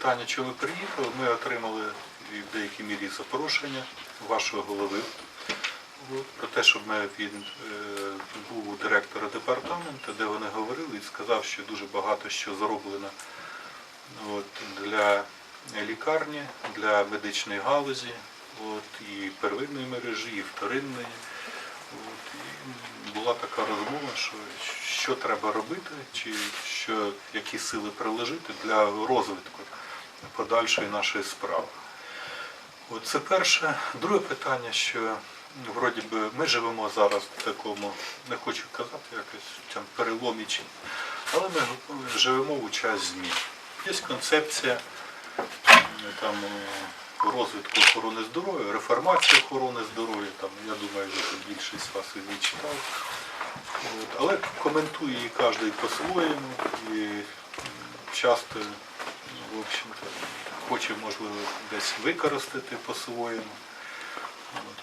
питання, чому ви приїхали, ми отримали в деякій мірі запрошення вашого голови про те, ми, він е, був у директора департаменту, де вони говорили і сказав, що дуже багато що зроблено от, для лікарні, для медичної галузі, от, і первинної мережі, і вторинної. От, і була така розмова, що, що треба робити, чи що, які сили приложити для розвитку подальшої нашої справи. От це перше. Друге питання, що вроді би ми живемо зараз в такому, не хочу казати якось там переломі але ми живемо в час змін. Є концепція там е, розвитку охорони здоров'я, реформації охорони здоров'я. Там я думаю, ви більшість з вас її читав. От, але коментує її кожен по-своєму і часто, ну, в общем-то, хоче, можливо, десь використати по-своєму.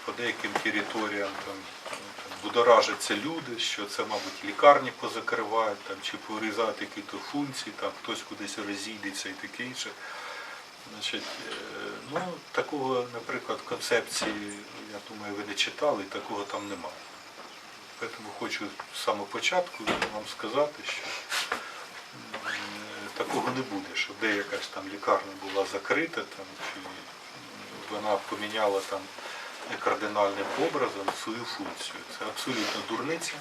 По деяким територіям там, там будоражаться люди, що це, мабуть, лікарні позакривають, там, чи порізають якісь функції, там хтось кудись розійдеться і таке інше. Значить, е, ну, такого, наприклад, концепції, я думаю, ви не читали, такого там немає. Тому хочу з самого початку вам сказати, що такого не буде, щоб де якась там лікарня була закрита, там, чи вона поміняла там кардинальним образом свою функцію. Це абсолютно дурниця.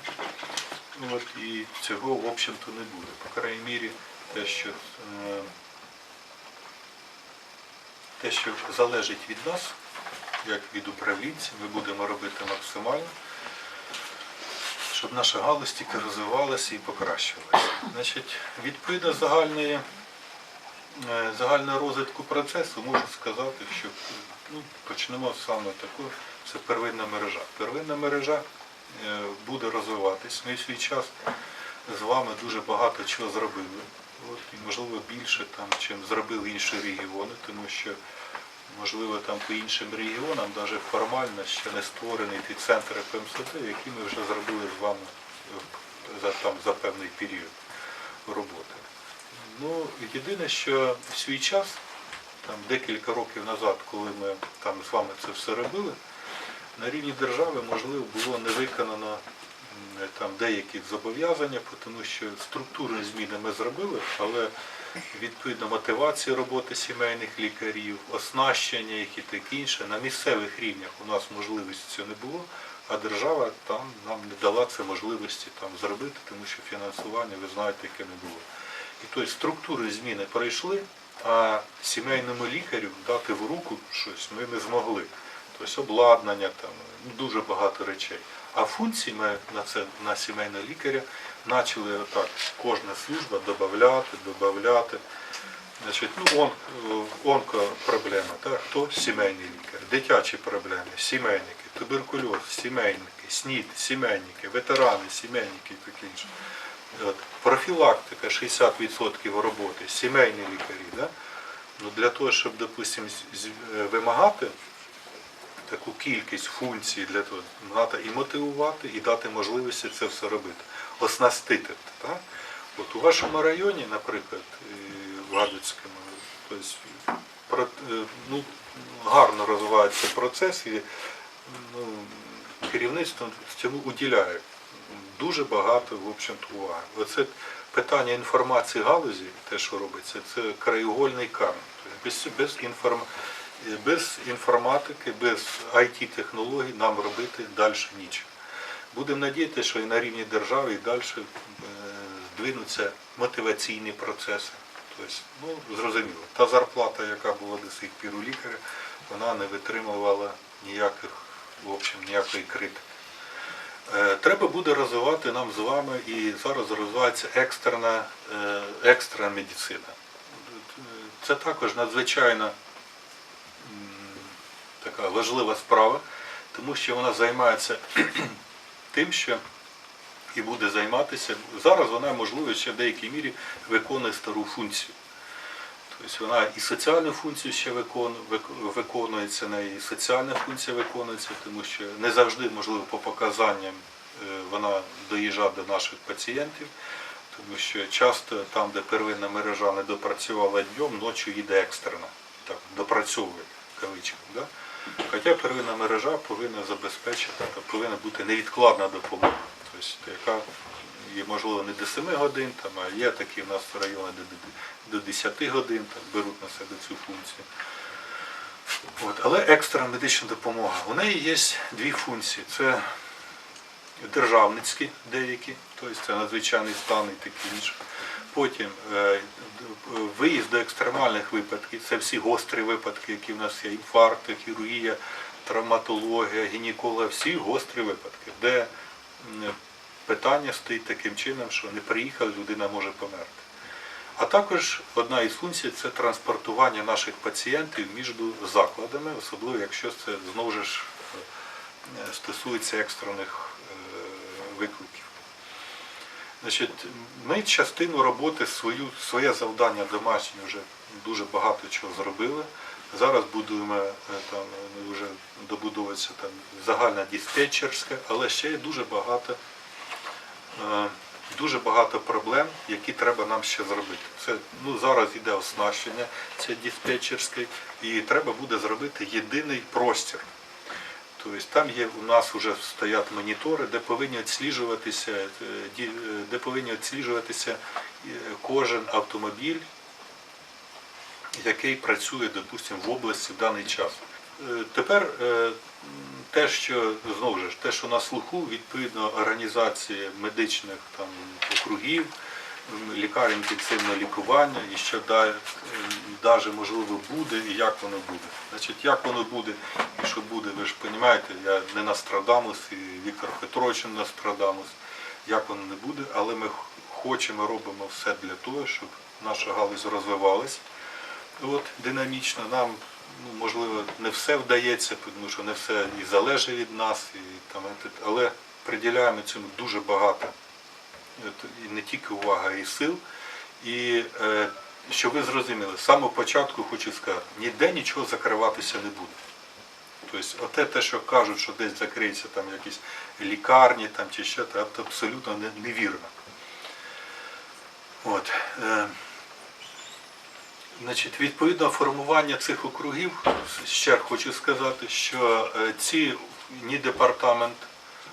От, і цього, в общем-то, не буде. По крайній мірі, те, що, е, те, що залежить від нас, як від управлінців, ми будемо робити максимально, щоб наша галузь тільки розвивалася і покращувалася. Значить, відповідно загальної, е, загального розвитку процесу можу сказати, що ну, почнемо саме такого, це первинна мережа. Первинна мережа е, буде розвиватись. Ми в свій час з вами дуже багато чого зробили. От, і можливо більше там, чим зробили інші регіони, тому що можливо там по іншим регіонам навіть формально ще не створений ті центри ПМСД, які ми вже зробили з вами е, за, там, за певний період роботи. Ну, єдине, що в свій час, там декілька років назад, коли ми там з вами це все робили, на рівні держави, можливо, було не виконано там деякі зобов'язання, тому що структурні зміни ми зробили, але відповідно мотивації роботи сімейних лікарів, оснащення їх і таке інше, на місцевих рівнях у нас можливості цього не було, а держава там нам не дала це можливості там зробити, тому що фінансування, ви знаєте, яке не було. І тобто структури зміни пройшли, а сімейному лікарю дати в руку щось ми не змогли. Тобто обладнання, там, ну, дуже багато речей. А функції ми на це на сімейного лікаря почали отак, кожна служба додати, додати. Значить, ну, он, онкопроблема, так, хто сімейний лікар, дитячі проблеми, сімейники, туберкульоз, сімейники, СНІД, сімейники, ветерани, сімейники і таке інше. От, профілактика 60% роботи, сімейні лікарі. Да? Ну, для того, щоб, допустим, е, вимагати таку кількість функцій для того, треба і мотивувати, і дати можливості це все робити, оснастити. Так? От у вашому районі, наприклад, е, в Гадицькому, тобто, е, ну, гарно розвивається процес і ну, керівництво цьому уділяє дуже багато в общем-то, уваги. Оце питання інформації галузі, те, що робиться, це краєугольний камінь. Тобто без, без, інформ, без інформатики, без IT-технологій нам робити далі нічого. Будемо надіятися, що і на рівні держави і далі е, здвинуться мотиваційні процеси. Тобто, ну, зрозуміло, та зарплата, яка була до сих пір у лікаря, вона не витримувала ніяких, в общем, ніякої критики. Е, Треба буде розвивати нам з вами, і зараз розвивається екстрена, е, екстрена медицина. Це також надзвичайно така важлива справа, тому що вона займається тим, що і буде займатися. Зараз вона, можливо, ще в деякій мірі виконує стару функцію. Тобто вона і соціальну функцію ще виконується, і соціальна функція виконується, тому що не завжди, можливо, по показанням е, вона доїжджає до наших пацієнтів. Тому що часто там, де первинна мережа не допрацювала днем, ночі їде екстрена. Так, допрацьовує в кавичках. Хоча первинна мережа повинна забезпечити, повинна бути невідкладна допомога. Тобто, яка є, можливо, не до 7 годин, там, а є такі в нас райони, до- до 10 годин там, беруть на себе цю функцію. От, але екстра медична допомога. У неї є дві функції. Це державницькі деякі, тобто це надзвичайний стан і таке інше. Потім е, виїзд до екстремальних випадків, це всі гострі випадки, які в нас є, інфаркти, хірургія, травматологія, гінекологія, всі гострі випадки, де питання стоїть таким чином, що не приїхав, людина може померти. А також одна із функцій це транспортування наших пацієнтів між закладами, особливо якщо це знову ж е, стосується екстрених викликів. Значить, ми частину роботи свою, своє завдання домашнє вже дуже багато чого зробили. Зараз будуємо е, там вже добудовується там загальна диспетчерська, але ще є дуже багато е, дуже багато проблем, які треба нам ще зробити. Це ну зараз іде оснащення це диспетчерське, і треба буде зробити єдиний простір. Тобто там є у нас вже стоять монітори, де повинні відсліджуватися, е, е, де повинні відсліджуватися е, кожен автомобіль, який працює, допустимо, в області в даний час. Тепер те, що знову ж те, що на слуху, відповідно організації медичних там округів, лікарень інтенсивного лікування, і що навіть можливо буде і як воно буде. Значить, як воно буде і що буде, ви ж розумієте, я не Нострадамус і Віктор Петрович не Нострадамус, як воно не буде, але ми хочемо, робимо все для того, щоб наша галузь розвивалась от, динамічно. Нам ну, можливо не все вдається, тому що не все і залежить від нас, і, там, але приділяємо цьому дуже багато. Не тільки увага, і сил. І е, щоб ви зрозуміли, з самого початку хочу сказати, ніде нічого закриватися не буде. Тобто, оте те, що кажуть, що десь закриються там якісь лікарні там, чи що, це абсолютно невірно. От. Е, Значить, відповідно формування цих округів, ще хочу сказати, що е, ці ні департамент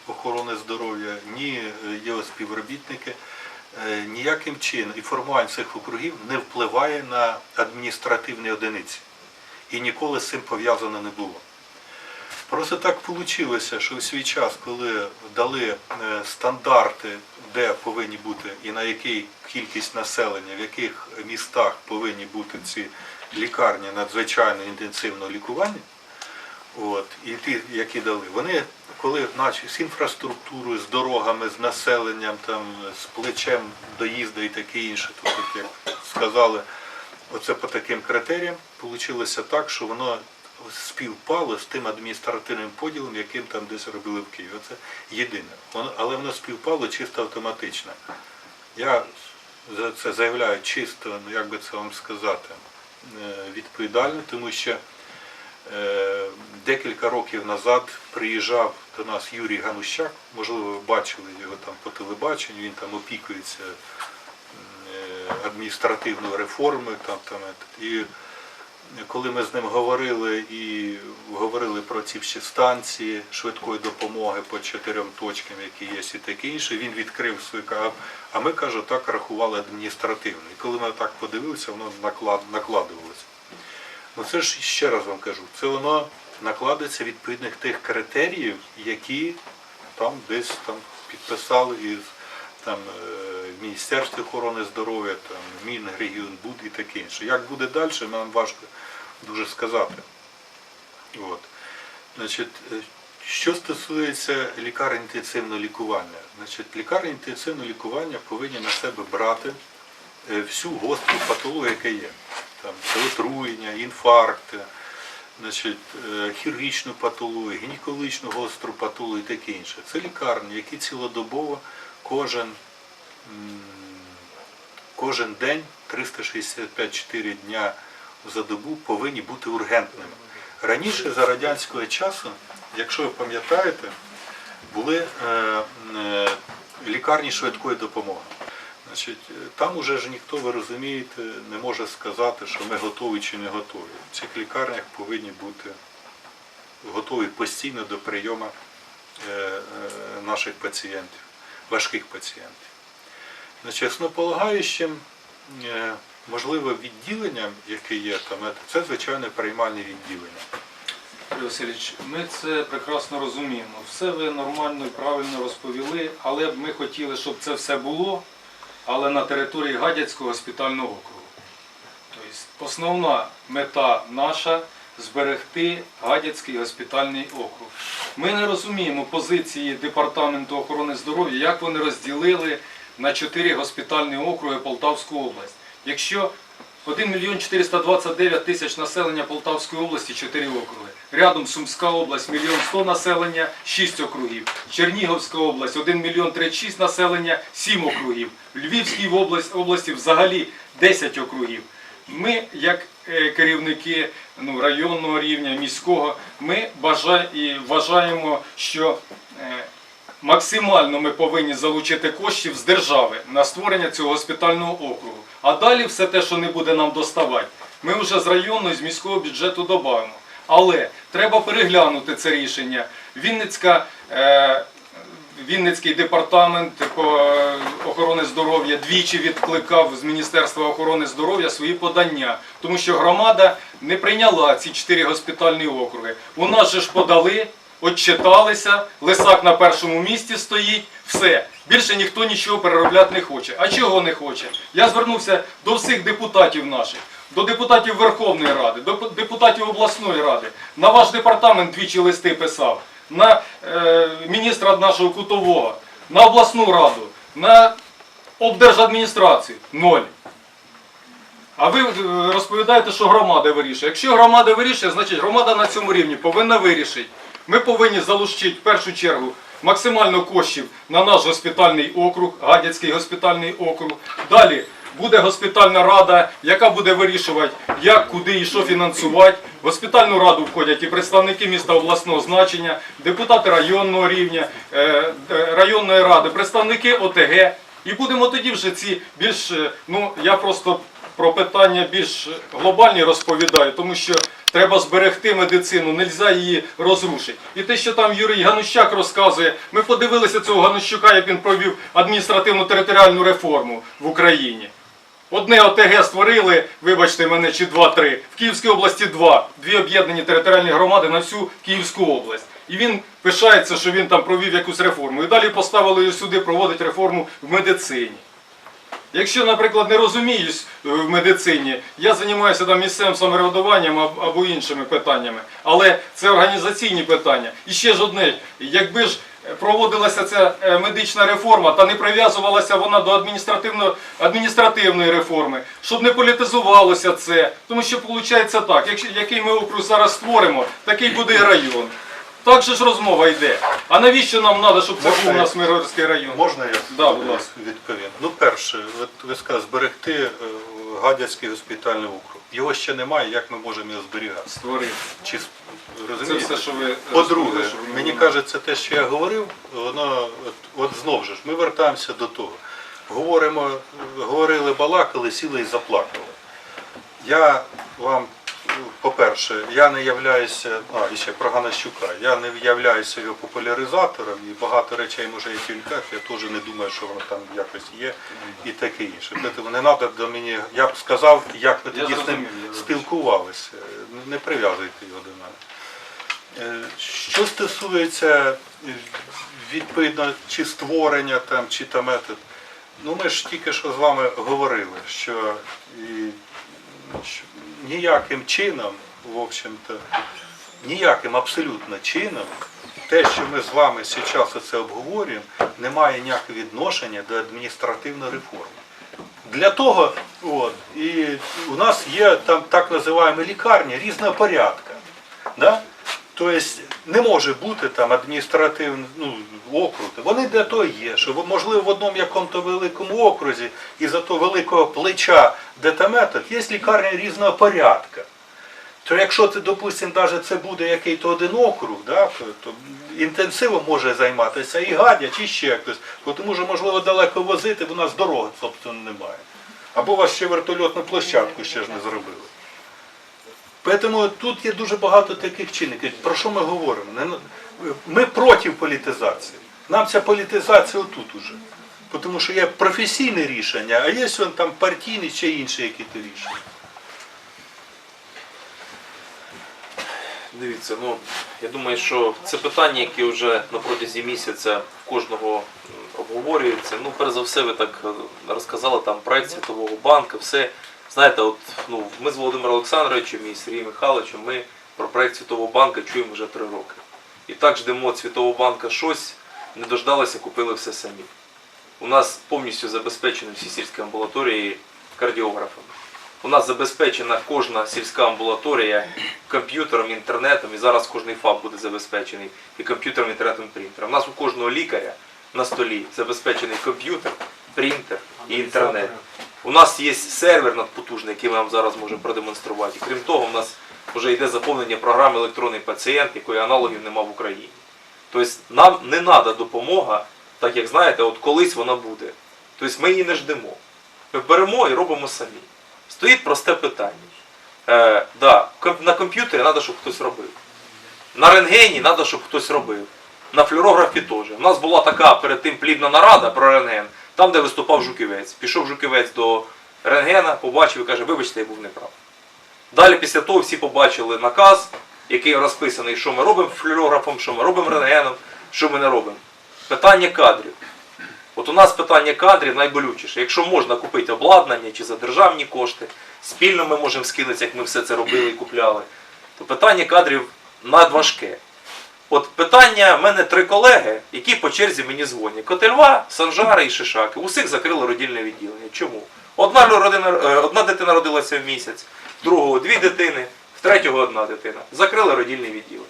охорони здоров'я, ні е, його співробітники е, ніяким чином і формування цих округів не впливає на адміністративні одиниці. І ніколи з цим пов'язано не було. Просто так вийшло, що в свій час, коли дали е, стандарти, де повинні бути і на якій кількість населення, в яких містах повинні бути ці лікарні надзвичайно інтенсивного лікування, от, і ті, які дали, вони коли наче з інфраструктурою, з дорогами, з населенням, там, з плечем доїзду і таке інше, то як сказали, оце по таким критеріям, вийшло так, що воно співпало з тим адміністративним поділом, яким там десь робили в Києві. Це єдине. Воно, але воно співпало чисто автоматично. Я за це заявляю чисто, ну як би це вам сказати, е, відповідально, тому що декілька років назад приїжджав до нас Юрій Ганущак, можливо, ви бачили його там по телебаченню, він там опікується е, адміністративною реформою. Там, там, е, і коли ми з ним говорили і говорили про ці всі станції швидкої допомоги по чотирьом точкам, які є, і таке інше, він відкрив ка- а ми каже, так рахували адміністративно. І коли ми так подивилися, воно накладувалося. Ну це ж ще раз вам кажу, це воно накладається відповідних тих критеріїв, які там десь там підписали із там е, в Міністерстві охорони здоров'я, там Мінрегіонбуд і таке інше. Як буде далі, нам важко дуже сказати. От. Значить, е, що стосується лікарень інтенсивного лікування, значить, лікарні інтенсивного лікування повинні на себе брати е, всю гостру патологію, яка є. Там це отруєння, інфаркти, значить, е, хірургічну патологію, гінекологічну гостру патологію і таке інше. Це лікарні, які цілодобово кожен, кожен день, 365-4 дня за добу повинні бути ургентними. Раніше за радянського часу, якщо ви пам'ятаєте, були е, е, лікарні швидкої допомоги. Значить, е, там уже ж ніхто, ви розумієте, не може сказати, що ми готові чи не готові. В цих лікарнях повинні бути готові постійно до прийому е, е, наших пацієнтів, важких пацієнтів. Значить, основополагаючим, можливо, відділенням, яке є там, це звичайно приймальне відділення. Васильович, ми це прекрасно розуміємо. Все ви нормально і правильно розповіли, але б ми хотіли, щоб це все було, але на території Гадяцького госпітального округу. Тобто основна мета наша зберегти Гадяцький госпітальний округ. Ми не розуміємо позиції Департаменту охорони здоров'я, як вони розділили на чотири госпітальні округи Полтавську область. Якщо 1 мільйон 429 тисяч населення Полтавської області, 4 округи. Рядом Сумська область, мільйон 100 населення, 6 округів. Чернігівська область, 1 мільйон 36 населення, 7 округів. Львівській область, області взагалі 10 округів. Ми, як е, керівники ну, районного рівня, міського, ми вважаємо, що е, максимально ми повинні залучити коштів з держави на створення цього госпітального округу. А далі все те, що не буде нам доставати, ми вже з районного з міського бюджету додамо. Але треба переглянути це рішення. Вінницька, е, Вінницький департамент е, охорони здоров'я двічі відкликав з Міністерства охорони здоров'я свої подання, тому що громада не прийняла ці чотири госпітальні округи. У нас же ж подали, отчиталися, лисак на першому місці стоїть, все. Більше ніхто нічого переробляти не хоче. А чого не хоче? Я звернувся до всіх депутатів наших, до депутатів Верховної Ради, до депутатів обласної ради. На ваш департамент двічі листи писав, на е, міністра нашого кутового, на обласну раду, на облдержадміністрацію. Ноль. А ви е, розповідаєте, що громада вирішує. Якщо громада вирішує, значить громада на цьому рівні повинна вирішити. Ми повинні залучити в першу чергу максимально коштів на наш госпітальний округ, Гадяцький госпітальний округ. Далі буде госпітальна рада, яка буде вирішувати, як, куди і що фінансувати. В госпітальну раду входять і представники міста обласного значення, депутати районного рівня, е, е, районної ради, представники ОТГ. І будемо тоді вже ці більш, е, ну я просто про питання більш глобальні розповідаю, тому що треба зберегти медицину, нельзя її розрушити. І те, що там Юрій Ганущак розказує, ми подивилися цього Ганущука, як він провів адміністративно-територіальну реформу в Україні. Одне ОТГ створили, вибачте мене, чи два-три. В Київській області два. Дві об'єднані територіальні громади на всю Київську область. І він пишається, що він там провів якусь реформу. І далі поставили його сюди проводити реформу в медицині. Якщо, наприклад, не розуміюсь е, в медицині, я займаюся там місцевим самоврядуванням або іншими питаннями, але це організаційні питання. І ще ж одне, якби ж проводилася ця е, медична реформа, та не прив'язувалася вона до адміністративно, адміністративної реформи, щоб не політизувалося це, тому що виходить так, який ми округ зараз створимо, такий буде і район. Так же ж розмова йде. А навіщо нам треба, щоб це був у нас Миргородський район? Можна я Да, будь ласка. відповім? Ну, перше, ви сказали, зберегти е, Гадяцький госпітальний округ. Його ще немає, як ми можемо його зберігати? Створити. Чи Це все, що ви По-друге, мені кажеться, те, що я говорив, воно от, от знов же ж, ми вертаємося до того. Говоримо, говорили, балакали, сіли і заплакали. Я вам, по-перше, я не являюся, а, і ще про Ганащука, я не являюся його популяризатором і багато речей може і кільках, я теж не думаю, що воно там якось є і таке інше. Тому не треба до мені, я б сказав, як ми тоді з ним спілкувалися. Не прив'язуйте його до мене. Е, Що стосується е, відповідно чи створення там, чи там метод, ну ми ж тільки що з вами говорили, що, і, що ніяким чином, в общем-то, ніяким абсолютно чином, те, що ми з вами зараз це обговорюємо, не має ніякого відношення до адміністративної реформи. Для того, от, і у нас є там так називаємо лікарні різного порядка. Да? Тобто не може бути там адміністративний ну, округ. Вони для того є, що можливо в одному якому-то великому окрузі із-за того великого плеча, де там метод, є лікарня різного порядка. То якщо це, допустимо, навіть це буде який-то один округ, да, то, інтенсивом може займатися і гадяч, і ще хтось. Тому що, можливо, далеко возити, бо у нас дороги, собственно, немає. Або у вас ще вертольотну площадку ще ж не зробили. Тому тут є дуже багато таких чинників. Про що ми говоримо? Ми проти політизації. Нам ця політизація отут уже. Тому що є професійне рішення, а є вон там партійні чи інші якісь рішення. Дивіться, ну я думаю, що це питання, яке вже на протязі місяця кожного обговорюється. Ну, перш за все, ви так е, розказали там проект Світового банку, все. Знаєте, от ну ми з Володимиром Олександровичем і Сергієм Михайловичем ми про проект Світового банку чуємо вже три роки. І так ждемо від Світового банку щось, не дождалися, купили все самі. У нас повністю забезпечені всі сільські амбулаторії кардіографами. У нас забезпечена кожна сільська амбулаторія комп'ютером, інтернетом, і зараз кожний ФАП буде забезпечений і комп'ютером, інтернетом, принтером. У нас у кожного лікаря на столі забезпечений комп'ютер, принтер і інтернет. У нас є сервер надпотужний, який ми вам зараз можемо продемонструвати. І крім того, у нас вже йде заповнення програми електронний пацієнт, якої аналогів нема в Україні. Тобто нам не треба допомога, так як знаєте, от колись вона буде. Тобто ми її не ждемо. Ми беремо і робимо самі. Стоїть просте питання. Е, да, на комп'ютері треба, щоб хтось робив. На рентгені треба, щоб хтось робив. На флюорографі теж. У нас була така перед тим плідна нарада про рентген, там, де виступав Жуківець. Пішов Жуківець до рентгена, побачив і каже, вибачте, я був неправ. Далі після того всі побачили наказ, який розписаний, що ми робимо флюорографом, що ми робимо рентгеном, що ми не робимо. Питання кадрів. От у нас питання кадрів найболючіше. Якщо можна купити обладнання чи за державні кошти, спільно ми можемо скинутися, як ми все це робили і купляли, то питання кадрів надважке. От питання, в мене три колеги, які по черзі мені дзвонять. Котельва, Санжари і Шишаки. Усіх закрили родільне відділення. Чому? Одна, родина, е, одна дитина родилася в місяць, другого дві дитини, третього одна дитина. Закрили родільне відділення.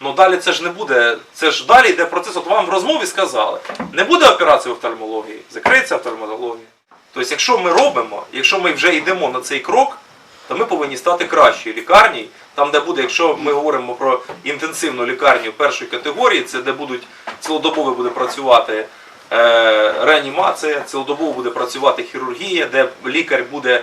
Ну далі це ж не буде. Це ж далі йде процес. От вам в розмові сказали, не буде операції в офтальмології, закриється офтальмологія. Тобто, якщо ми робимо, якщо ми вже йдемо на цей крок, то ми повинні стати кращою лікарні. Там, де буде, якщо ми говоримо про інтенсивну лікарню першої категорії, це де будуть цілодобово буде працювати е, реанімація, цілодобово буде працювати хірургія, де лікар буде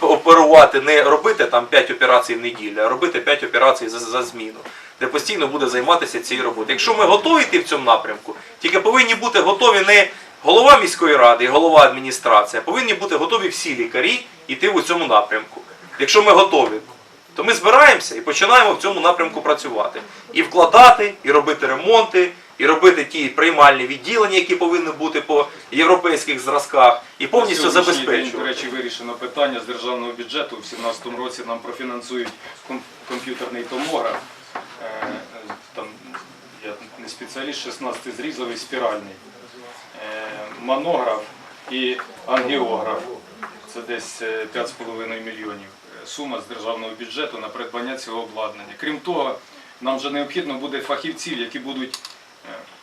оперувати, не робити там 5 операцій в неділю, а робити 5 операцій за, за зміну, де постійно буде займатися цією роботою. Якщо ми готові йти в цьому напрямку, тільки повинні бути готові не голова міської ради і голова адміністрації, а повинні бути готові всі лікарі йти в цьому напрямку. Якщо ми готові, то ми збираємося і починаємо в цьому напрямку працювати. І вкладати, і робити ремонти, і робити ті приймальні відділення, які повинні бути по європейських зразках, і повністю день, До речі, вирішено питання з державного бюджету. У 2017 році нам профінансують комп'ютерний томограф. Е, Там, я не спеціаліст, 16 зрізовий спіральний. Е, Манограф і ангіограф. Це десь е, 5,5 мільйонів. Е, Сума з державного бюджету на придбання цього обладнання. Крім того, нам вже необхідно буде фахівців, які будуть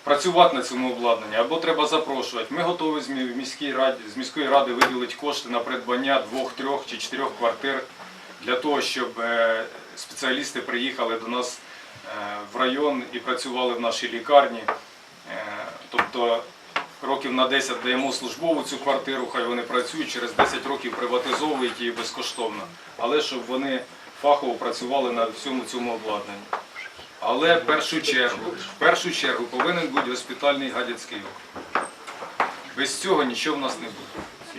працювати на цьому обладнанні, або треба запрошувати. Ми готові з мі- в міській раді, з міської ради виділити кошти на придбання двох, трьох чи чотирьох квартир для того, щоб е, спеціалісти приїхали до нас е, в район і працювали в нашій лікарні. Е, Тобто років на 10 даємо службову цю квартиру, хай вони працюють, через 10 років приватизовують її безкоштовно. Але щоб вони фахово працювали на всьому цьому обладнанні. Але в першу чергу, в першу чергу повинен бути госпітальний гадяцький округ. Без цього нічого в нас не буде.